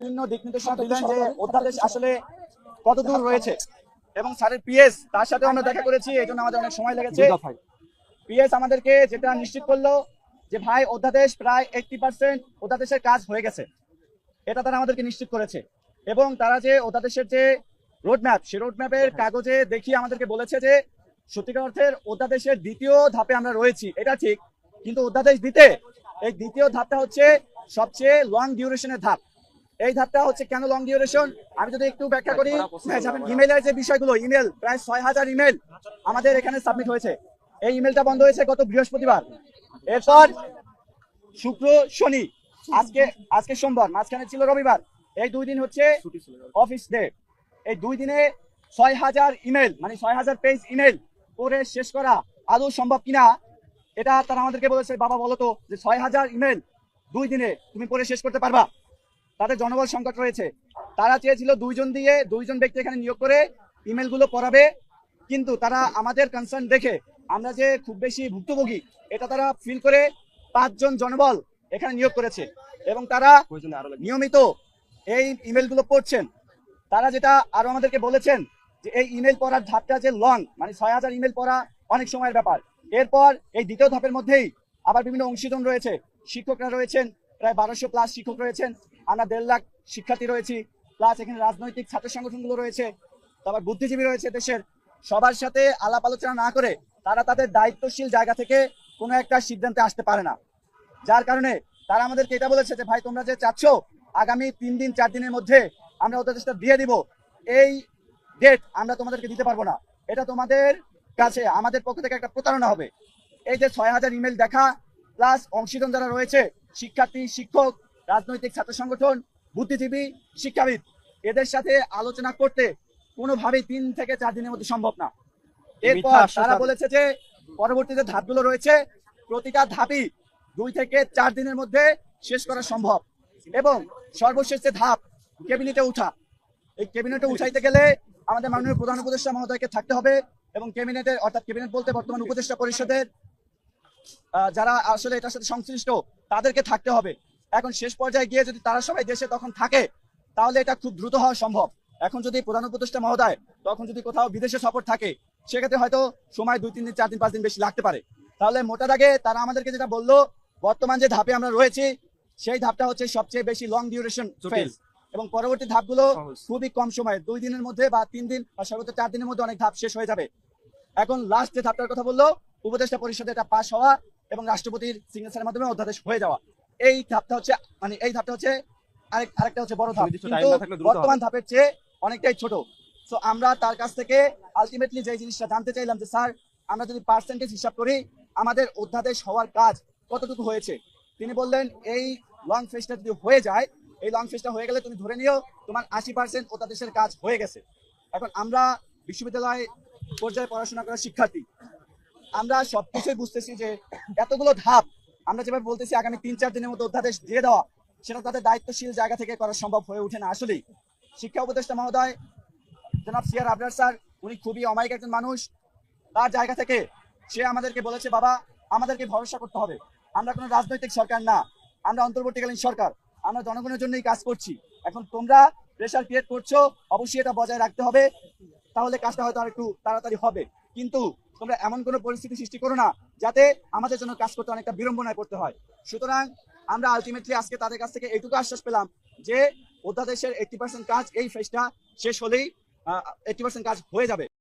বিভিন্ন দিক নির্দেশনা দিলেন যে অধ্যাদেশ আসলে কত দূর রয়েছে? এবং স্যারের পিএস তার সাথে আমরা দেখা করেছি এই জন্য আমাদের অনেক সময় লেগেছে। পিএস আমাদেরকে যেটা নিশ্চিত করল যে ভাই অধ্যাদেশ প্রায় এইটটি পার্সেন্ট অধ্যাদেশের কাজ হয়ে গেছে। এটা তারা আমাদেরকে নিশ্চিত করেছে। এবং তারা যে অধ্যাদেশের যে রোড ম্যাপ সেই রোড ম্যাপের কাগজে দেখিয়ে আমাদেরকে বলেছে যে সত্যিকার অর্থের অধ্যাদেশের দ্বিতীয় ধাপে আমরা রয়েছি। এটা ঠিক কিন্তু অধ্যাদেশ দিতে এই দ্বিতীয় ধাপটা হচ্ছে সবচেয়ে লং ডিউরেশনের ধাপ। এই ধাপটা হচ্ছে কেন লং ডিউরেশন আমি যদি একটু ব্যাখ্যা করি ইমেলের যে বিষয়গুলো ইমেল প্রায় ছয় হাজার ইমেল আমাদের এখানে সাবমিট হয়েছে। এই ইমেলটা বন্ধ হয়েছে গত বৃহস্পতিবার। এরপর শুক্র শনি আজকে আজকে সোমবার মাঝখানে ছিল রবিবার। এই দুই দিন হচ্ছে অফিস ডে এই দুই দিনে ছয় হাজার ইমেল মানে ছয় হাজার পেজ ইমেল করে শেষ করা আদৌ সম্ভব কিনা এটা তারা আমাদেরকে বলেছে বাবা বলো তো যে ছয় হাজার ইমেল দুই দিনে তুমি পরে শেষ করতে পারবা? তাদের জনবল সংকট রয়েছে। তারা চেয়েছিল দুইজন দিয়ে দুইজন ব্যক্তি এখানে নিয়োগ করে ইমেলগুলো পড়াবে। কিন্তু তারা আমাদের কনসার্ন দেখে আমরা যে খুব বেশি ভুক্তভোগী এটা তারা ফিল করে পাঁচজন জনবল এখানে নিয়োগ করেছে। এবং তারা নিয়মিত এই ইমেলগুলো পড়ছেন। তারা যেটা আরও আমাদেরকে বলেছেন যে এই ইমেল পড়ার ধাপটা যে লং মানে ছয় হাজার ইমেল পড়া অনেক সময়ের ব্যাপার। এরপর এই দ্বিতীয় ধাপের মধ্যেই আবার বিভিন্ন অংশীজন রয়েছে। শিক্ষকরা রয়েছেন প্রায় বারোশো প্লাস শিক্ষক রয়েছেন। আমরা দেড় লাখ শিক্ষার্থী রয়েছি প্লাস এখানে রাজনৈতিক ছাত্র সংগঠনগুলো রয়েছে, তারপর বুদ্ধিজীবী রয়েছে দেশের। সবার সাথে আলাপ আলোচনা না করে তারা তাদের দায়িত্বশীল জায়গা থেকে কোনো একটা সিদ্ধান্তে আসতে পারে না। যার কারণে তারা আমাদেরকে এটা বলেছে যে, ভাই, তোমরা যে চাচ্ছ, আগামী তিন দিন, চার দিনের মধ্যে আমরা অধ্যাদেশটা দিয়ে দিব। এই ডেট আমরা তোমাদেরকে দিতে পারব না। এটা তোমাদের কাছে, আমাদের পক্ষ থেকে একটা প্রতারণা হবে। এই যে ছয় হাজার ইমেল দেখা প্লাস অংশীদার যারা রয়েছে, শিক্ষার্থী, শিক্ষক রাজনৈতিক ছাত্র সংগঠন বুদ্ধিজীবী শিক্ষাবিদ এদের সাথে আলোচনা করতে কোনোভাবেই তিন থেকে চার দিনের মধ্যে সম্ভব না। এরপর তারা বলেছে যে পরবর্তী যে ধাপগুলো রয়েছে প্রতিটা ধাপই দুই থেকে চার দিনের মধ্যে শেষ করা সম্ভব। এবং সর্বশেষ যে ধাপ ক্যাবিনেটে উঠা এই ক্যাবিনেটে উঠাইতে গেলে আমাদের মাননীয় প্রধান উপদেষ্টা মহোদয়কে থাকতে হবে এবং ক্যাবিনেটের অর্থাৎ ক্যাবিনেট বলতে বর্তমান উপদেষ্টা পরিষদের আহ, যারা আসলে এটার সাথে সংশ্লিষ্ট তাদেরকে থাকতে হবে। এখন শেষ পর্যায়ে গিয়ে যদি তারা সবাই দেশে তখন থাকে তাহলে এটা খুব দ্রুত হওয়া সম্ভব। এখন যদি প্রধান উপদেষ্টা মহোদয় তখন যদি কোথাও বিদেশে সফর থাকে সেক্ষেত্রে হয়তো সময় দুই তিন দিন চার দিন পাঁচ দিন বেশি লাগতে পারে। তাহলে মোটা দাগে তারা আমাদেরকে যেটা বলল বর্তমান যে ধাপে আমরা রয়েছি সেই ধাপটা হচ্ছে সবচেয়ে বেশি লং ডিউরেশন ফেজ এবং পরবর্তী ধাপগুলো খুবই কম সময়ে দুই দিনের মধ্যে বা তিন দিন বা সর্বোচ্চ চার দিনের মধ্যে অনেক ধাপ শেষ হয়ে যাবে। এখন লাস্ট যে ধাপটার কথা বলল উপদেষ্টা পরিষদে এটা পাস হওয়া এবং রাষ্ট্রপতির সিগনেচারের মাধ্যমে অধ্যাদেশ হয়ে যাওয়া। এই ধাপটা হচ্ছে মানে এই ধাপটা হচ্ছে আরেক আরেকটা হচ্ছে বড় ধাপ। কিন্তু। বর্তমান ধাপের চেয়ে অনেকটাই ছোট। সো আমরা তার কাছ থেকে আলটিমেটলি যে জিনিসটা জানতে চাইলাম যে স্যার আমরা যদি পার্সেন্টেজ হিসাব করি আমাদের অধ্যাদেশ হওয়ার কাজ কতটুকু হয়েছে? তিনি বললেন এই লং ফেজটা যদি হয়ে যায় এই লং ফেজটা হয়ে গেলে তুমি ধরে নিও তোমার আশি পার্সেন্ট অধ্যাদেশের কাজ হয়ে গেছে। এখন আমরা বিশ্ববিদ্যালয় পর্যায়ে পড়াশোনা করা শিক্ষার্থী। আমরা সবকিছুই বুঝতেছি যে এতগুলো ধাপ আমরা যেভাবে বলতেছি, আগামী তিন, চার দিনের মধ্যে অধ্যাদেশ দিয়ে দেওয়া, সেটা তাদের দায়িত্বশীল জায়গা থেকে করা সম্ভব হয়ে ওঠে না আসলেই। শিক্ষা উপদেষ্টা মহোদয়, জনাব সিয়ার আবরার স্যার, উনি খুবই অমায়িক একজন মানুষ। তার জায়গা থেকে সে আমাদেরকে বলেছে, বাবা, আমাদেরকে ভরসা করতে হবে। আমরা কোনো রাজনৈতিক সরকার না। আমরা অন্তর্বর্তীকালীন সরকার। আমরা জনগণের জন্যই কাজ করছি। এখন তোমরা প্রেশার ক্রিয়েট করছ, অবশ্যই এটা বজায় রাখতে হবে। তাহলে কাজটা হয়তো আর একটু তাড়াতাড়ি হবে। কিন্তু তোমরা এমন কোনো পরিস্থিতি সৃষ্টি করো না যাতে আমাদের জন্য কাজ করতে অনেকটা বিড়ম্বনায় পড়তে হয়। সুতরাং আমরা আলটিমেটলি আজকে তাদের কাছ থেকে এইটুকু আশ্বাস পেলাম যে অধ্যাদেশের এইটি পার্সেন্ট কাজ এই ফেজটা শেষ হলেই এইটি পার্সেন্ট কাজ হয়ে যাবে।